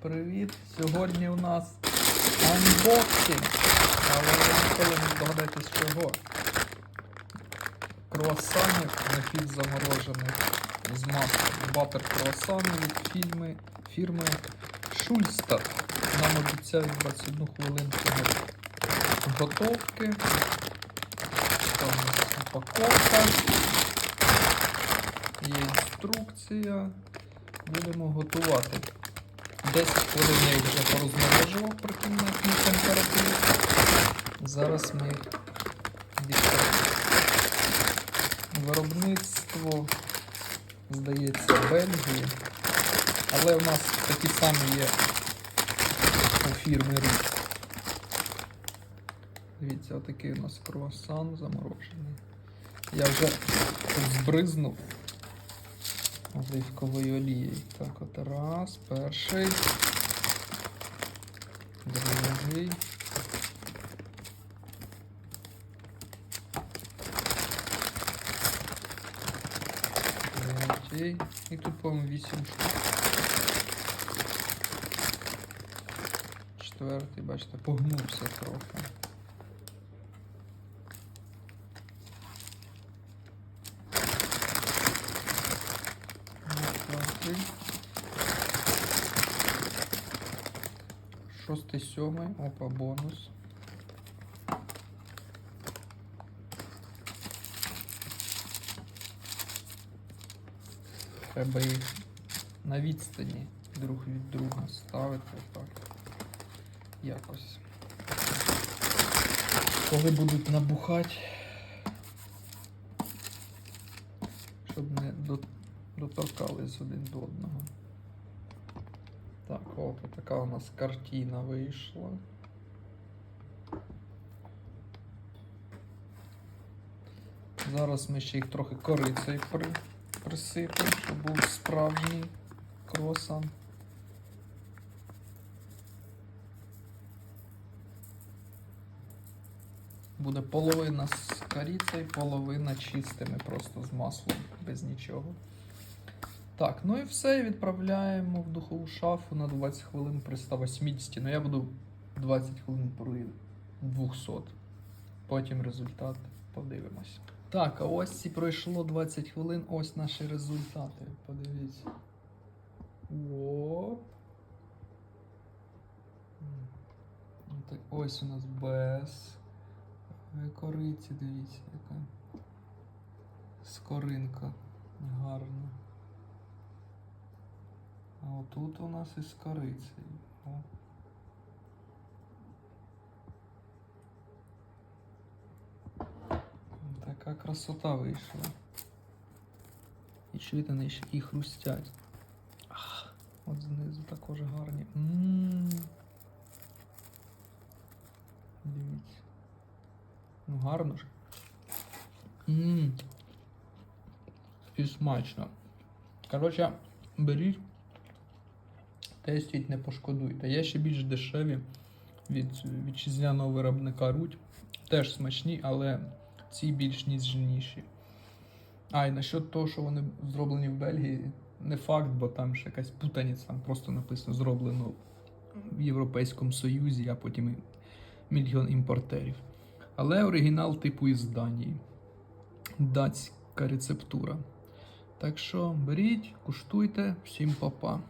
привіт! Сьогодні у нас анбоксинг. Але ви ніколи не здогадаєтесь чого. Круасанів напівзаморожених з маслом. Батер круасани від фільми, фірми Шульстад. Нам обіцяють 21 хвилинку готовки. Там упаковка. Є інструкція. Будемо готувати. 10 хвилин я вже порозморожував при кімнатній температурі. Зараз ми відкриємо. Виробництво, здається, Бельгії. Але у нас такі самі є у фірми Ріс. Дивіться, отакий у нас круасан заморожений. Я вже збризнув оливковою олією. Так, от раз, перший. Другий. Третій. І тут, по-моєму, 8 штук. Четвертий, бачите, погнувся трохи. Шостий, сьомий, опа, бонус. Треба їх на відстані друг від друга ставити так. Якось. Коли будуть набухати, щоб не до- доторкались один до одного. Так, опа, така у нас картина вийшла. Зараз ми ще їх трохи корицею при, присипемо, щоб був справжній круасан. Буде половина з корицею, половина чистими, просто з маслом, без нічого. Так, ну і все, відправляємо в духову шафу на 20 хвилин при 180. Ну я буду 20 хвилин при 200. Потім результат подивимось. Так, а ось і пройшло 20 хвилин, ось наші результати. Подивіться. Оп. Ну, так, Ось у нас без кориці, дивіться, яка скоринка гарна. А отут у нас із корицею. О. Така красота вийшла. І чуєте, вони ще і хрустять. Ах, от знизу також гарні. М. Дивіться. Ну гарно ж. Ммм. І смачно. Коротше, беріть. Тестіть, не пошкодуйте. Є ще більш дешеві від вітчизняного виробника Руть. Теж смачні, але ці більш ніжніші. А, і насчет того, що вони зроблені в Бельгії, не факт, бо там ще якась путаниця, там просто написано зроблено в Європейському Союзі, а потім мільйон імпортерів. Але оригінал типу із Данії. Датська рецептура. Так що беріть, куштуйте, всім па-па.